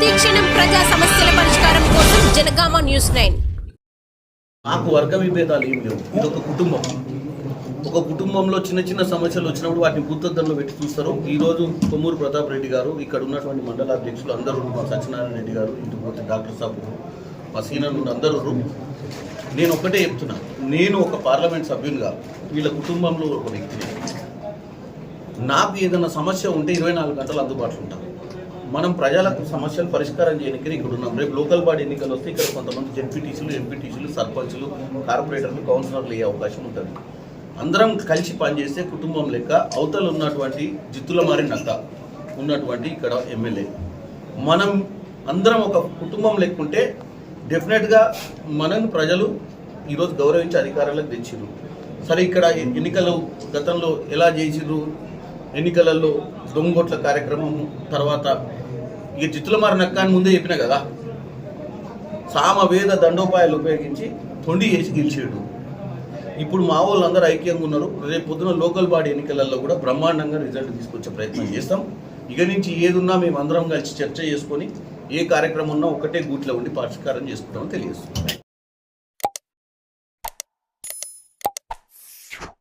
ప్రతిక్షణం ప్రజా సమస్యల పరిష్కారం కోసం జనగామ న్యూస్ నైన్. నాకు వర్గ విభేదాలు ఏం లేవు. ఇది ఒక కుటుంబం. ఒక కుటుంబంలో చిన్న చిన్న సమస్యలు వచ్చినప్పుడు వాటిని భూతద్దంలో పెట్టి చూస్తారు. ఈరోజు కొమ్మూరు ప్రతాప్ రెడ్డి గారు ఇక్కడ ఉన్నటువంటి మండల అధ్యక్షులు అందరూ మా సత్యనారాయణ రెడ్డి గారు ఇటు డాక్టర్ సాబు మా సీనియర్ నుండి అందరూ నేను ఒక్కటే చెప్తున్నా. నేను ఒక పార్లమెంట్ సభ్యునిగా వీళ్ళ కుటుంబంలో ఒక వ్యక్తిని. నాకు ఏదైనా సమస్య ఉంటే ఇరవై నాలుగు గంటలు అందుబాటులో ఉంటాను మనం ప్రజలకు సమస్యలు పరిష్కారం చేయడానికి ఇక్కడ ఉన్నాం. రేపు లోకల్ బాడీ ఎన్నికలు వస్తే ఇక్కడ కొంతమంది జెడ్పీటీసీలు ఎంపీటీసీలు సర్పంచ్లు కార్పొరేటర్లు కౌన్సిలర్లు అయ్యే అవకాశం ఉంటుంది. అందరం కలిసి పనిచేస్తే కుటుంబం లెక్క అవతల ఉన్నటువంటి జిత్తుల మారినక్క ఉన్నటువంటి ఇక్కడ ఎమ్మెల్యే. మనం అందరం ఒక కుటుంబం లేకుంటే డెఫినెట్గా మనని ప్రజలు ఈరోజు గౌరవించి అధికారాలకు తెచ్చిండ్రు. సరే ఇక్కడ ఎన్నికలు గతంలో ఎలా చేసిర్రు ఎన్నికలలో దొంగోట్ల కార్యక్రమం తర్వాత ఇక జిత్తుల మారినక్క అని ముందే చెప్పిన కదా సామ వేద దండోపాయాలు ఉపయోగించి తొండి చేసి గెలిచేడు. ఇప్పుడు మా వాళ్ళందరూ ఐక్యంగా ఉన్నారు. రేపు పొద్దున లోకల్ బాడీ ఎన్నికలలో కూడా బ్రహ్మాండంగా రిజల్ట్ తీసుకొచ్చే ప్రయత్నం చేస్తాం. ఇక నుంచి ఏదున్నా మేము అందరం కలిసి చర్చ చేసుకొని ఏ కార్యక్రమం ఉన్నా ఒకటే గూట్లో ఉండి పరిష్కారం చేసుకుంటామని తెలియజేస్తున్నాం.